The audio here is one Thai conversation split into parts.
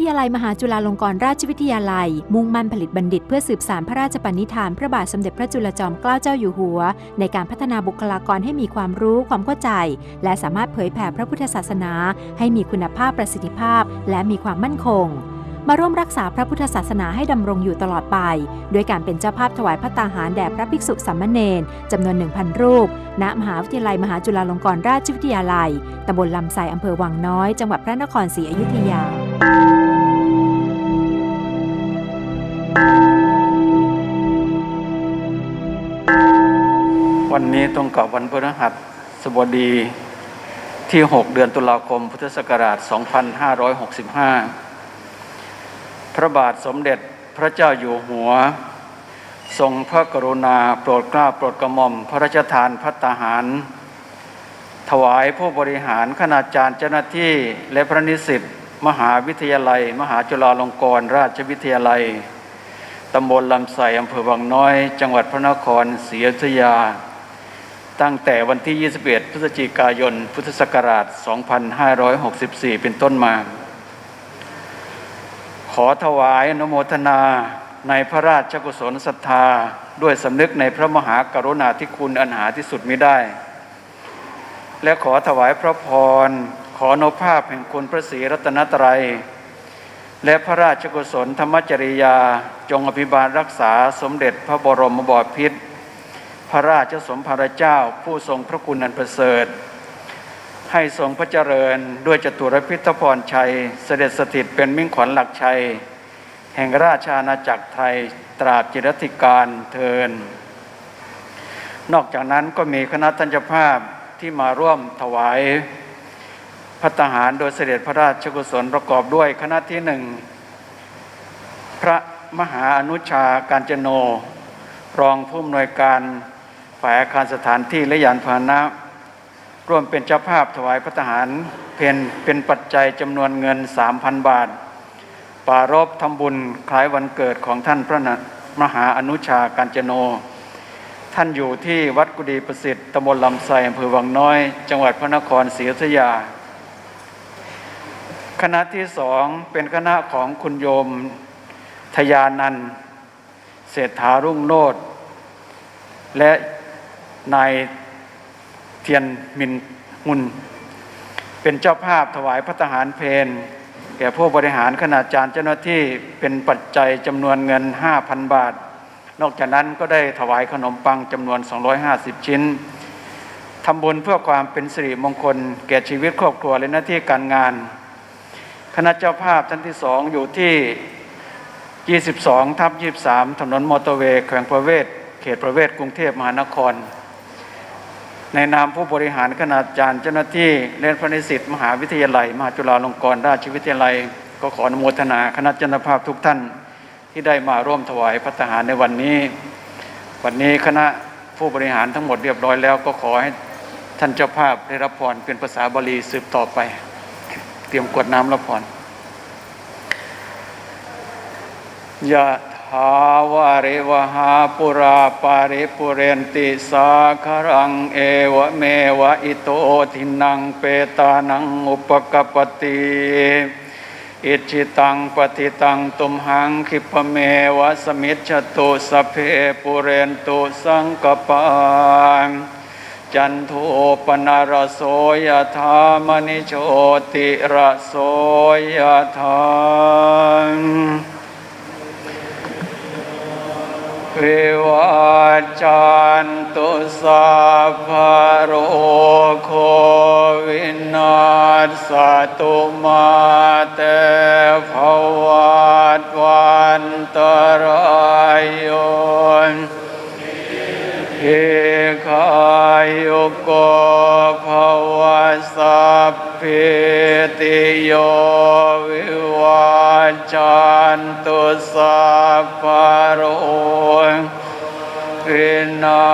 ทยาลัยมหาจุฬาลงกรณราชวิทยาลัย มุ่งมั่นผลิตบัณฑิตเพื่อสืบสานพระราชปณิธานพระบาทสมเด็จพระจุลจอมเกล้าเจ้าอยู่หัว ในการพัฒนาบุคลากรให้มีความรู้ความเข้าใจ และสามารถเผยแผ่พระพุทธศาสนา ให้มีคุณภาพประสิทธิภาพ และมีความมั่นคงมาร่วมรักษาพระพุทธศาสนาให้ดำรงอยู่ตลอดไปด้วยการเป็นเจ้าภาพถวายพระตาหารแด่พระภิกษุสามเณรจำนวน 1,000 รูป ณ มหาวิทยาลัยมหาจุฬาลงกรณราชวิทยาลัย ตำบลลำไทรอำเภอวังน้อย จังหวัดพระนครศรีอยุธยา วันนี้ตรงกับวันพฤหัสบดีที่ 6 เดือนตุลาคม พุทธศักราช 2565 พระบาทสมเด็จพระเจ้าอยู่หัว ทรงพระกรุณาโปรดเกล้าโปรดกระหม่อม พระราชทานพัตตาหาร ถวายผู้บริหารคณาจารย์เจ้าหน้าที่และพระนิสิตมหาวิทยาลัย มหาจุฬาลงกรณราชวิทยาลัยตำบลลำไทรอำเภอวังน้อย จังหวัดพระนครศรีอยุธยา ตั้งแต่วันที่ 21 พฤศจิกายน พุทธศักราช 2564 เป็นต้นมา ขอถวายนโมทนาในพระราชกุศลศรัทธา ด้วยสำนึกในพระมหากรุณาธิคุณอันหาที่สุดมิได้ และขอถวายพระพร ขออนุภาพแห่งคุณพระศรีรัตนตรัย และพระราชกุศลธรรมจริยา จงอภิบาลรักษาสมเด็จพระบรมบพิตร พระราชสมภารเจ้า ผู้ทรงพระคุณอันประเสริฐ ให้ทรงพระเจริญด้วยจตุรพิทพรชัย เสด็จสถิตเป็นมิ่งขวัญหลักชัย แห่งราชอาณาจักรไทยตราบจิรติการเทิน นอกจากนั้นก็มีคณะทัญภาพที่มาร่วมถวายพัตหารโดยเสด็จพระราชกุศลประกอบด้วยคณะที่หนึ่งพระมหาอนุชาการจโน รองผู้อำนวยการ ฝ่ายอาคารสถานที่และยานพาหนะ ร่วมเป็นเจ้าภาพถวายพระทหารเพนเป็นปัจจัยจำนวนเงิน 3,000 บาท ปารบทำบุญคล้ายวันเกิดของท่านพระนะมหาอนุชาการจโน ท่านอยู่ที่วัดกุดีประสิทธิ์ตำบลลำไทรอำเภอวังน้อย จังหวัดพระนครศรีอยุธยา คณะที่สองเป็นคณะของคุณโยมทยานันเศรษฐารุ่งโลดและ นายเทียนมินมุน เป็นเจ้าภาพถวายพระทหารเพนแก่ผู้บริหารคณาจารย์เจ้าหน้าที่เป็นปัจจัยจำนวนเงิน 5,000 บาท นอกจากนั้นก็ได้ถวายขนมปังจำนวน 250 ชิ้นทำบุญเพื่อความเป็นสิริมงคล แก่ชีวิตครอบครัวและหน้าที่การงาน คณะเจ้าภาพท่านที่สองอยู่ที่ 22 ทับ 23 ถนนมอเตอร์เวย์แขวงประเวศ เขตประเวศกรุงเทพมหานคร ในนามผู้บริหารคณาจารย์เจ้าหน้าที่และพระนิสิตมหาวิทยาลัย มหาจุฬาลงกรณราชวิทยาลัย ก็ขออนุโมทนาคณะเจ้าภาพทุกท่านที่ได้มาร่วมถวายพระทหารในวันนี้ วันนี้คณะผู้บริหารทั้งหมดเรียบร้อยแล้ว ก็ขอให้ท่านเจ้าภาพได้รับพรเป็นภาษาบาลีสืบต่อไป เตรียมกวดน้ำรับพรยะ ถาวาริวหาปุราปาริปุเรนติสาคารังเอวะเมวะอิโตทินังเปตานังอุปกปปติอิจิตังปฏิตังตุมหังคิปเมวะสมิจฉตุสเพปุเรนตุสังกปานจันโทปนารโสยธามณิโชติระโสยธาม วิวัจจันตุสัพพโรโควินาศตุมาเตภว วินา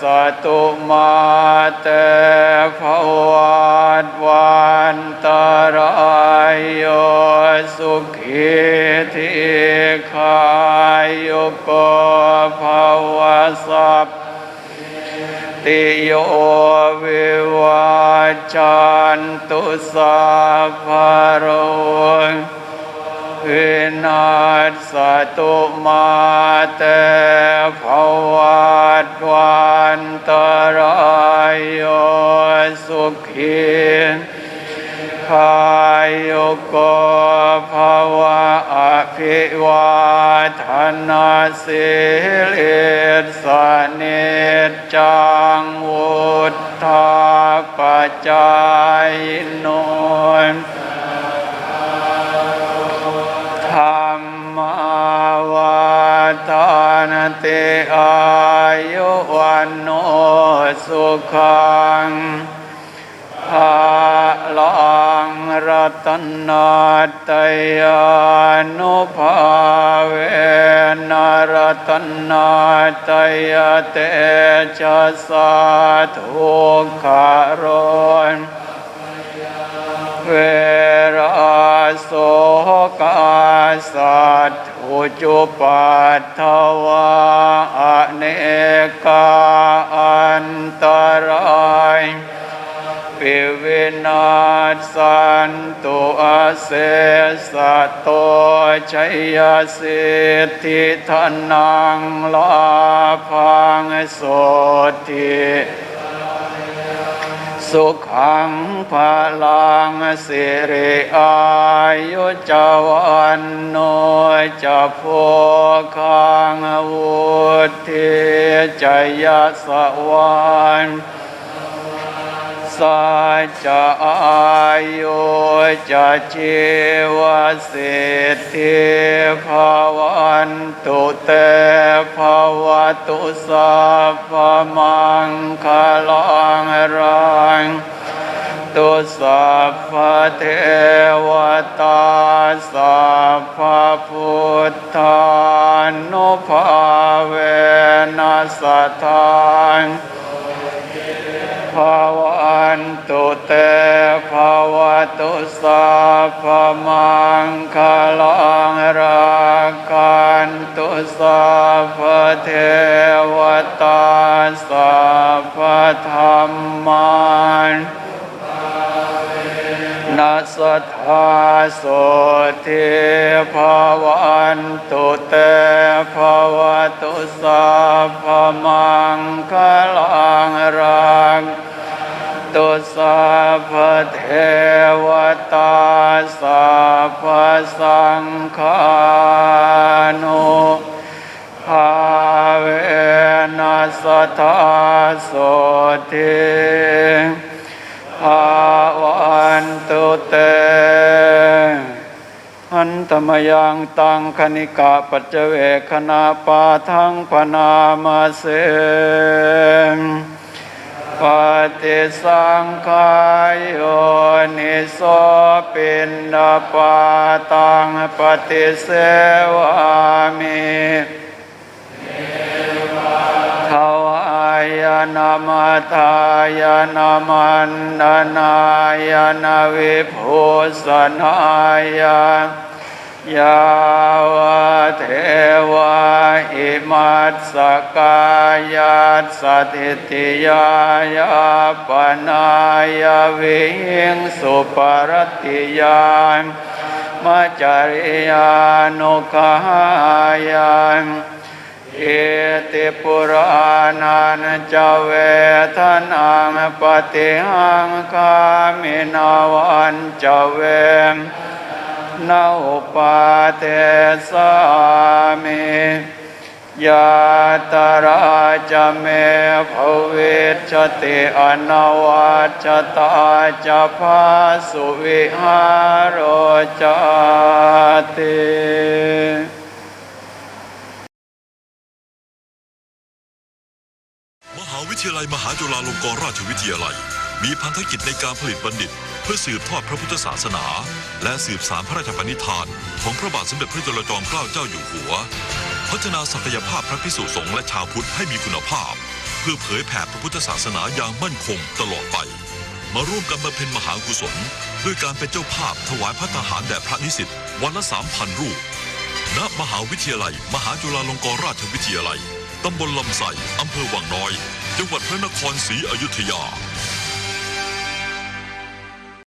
ศตุมาเตภวัตวันตรายโยสุขีทิคายุโกภวสัพติโยวิวัจจันตุสัพพโรวินา ศตุมาเตภวัตวันตรายโยสุขีคายโยโกภวะอภิวาทนาสิลิสเนจังวุธาปจายโน นาตยานุภาเวนรัตนาตยเตชะสาทุกขโรนเวราโสกาสัตถุจุปัตถวาอเนกาอันตราย ปิวินาสันตุอาเสสะโตชัยยสิทธิธนังลาพังโสติสุขังพลังสิริอายุจวันโนจะโพคังวุธิจยสวร สัจจะอายุจะชีวสิทธิภาวันตุเตภาวตุสัพพมังคลังรังตุสัพพเทวตาสัพพพุทธานุภาเวนัสทาน ภาวันตุเตภาวตุสัพพมังคลังรักันตุสัพพเทวตาสัพพธรรมันนัสธาโสทิภาวันตุเตภาวตุสัพพมังคลัง ตุสัพเทวตาสัพสังฆานุภาเวนัสทธาโสทิภาวันตุเตอันตมยังตังคณิกาปัจเจเวคณาปาทังพนามาเส ปฏิสังขายโยนิโสปินดาปาตังปฏิเสวามิทวายนามาทายนามันนานายนาวิภูสนายา ยาวเทวะอิมัสสกายาสถิติยายาปนายวิหิงสุปรติยานมัจจริยานุขายานเอติปุรานันจเวทนังปฏิหังคามินาวันจเวม นาอุปาเทสามิยาตราจะเมภเวชติอนวัชตาจะพาสุวิหารโรจติมหาวิทยาลัยมหาจุฬาลงกรณราชวิทยาลัย มีพันธกิจในการผลิตบัณฑิต เพื่อสืบทอดพระพุทธศาสนา และสืบสารพระราชปณิธาน ของพระบาทสมเด็จพระจุลจอมเกล้าเจ้าอยู่หัว พัฒนาศักยภาพพระพิสุสงฆ์และชาวพุทธให้มีคุณภาพ เพื่อเผยแผ่พระพุทธศาสนาอย่างมั่นคงตลอดไป มาร่วมกันบำเพ็ญมหากุศล ด้วยการเป็นเจ้าภาพถวายพระทหารแด่พระนิสิตวันละสามพันรูปณมหาวิทยาลัย มหาจุฬาลงกรณราชวิทยาลัย ตำบลลำไส้อำเภอวังน้อย จังหวัดพระนครศรีอยุธยา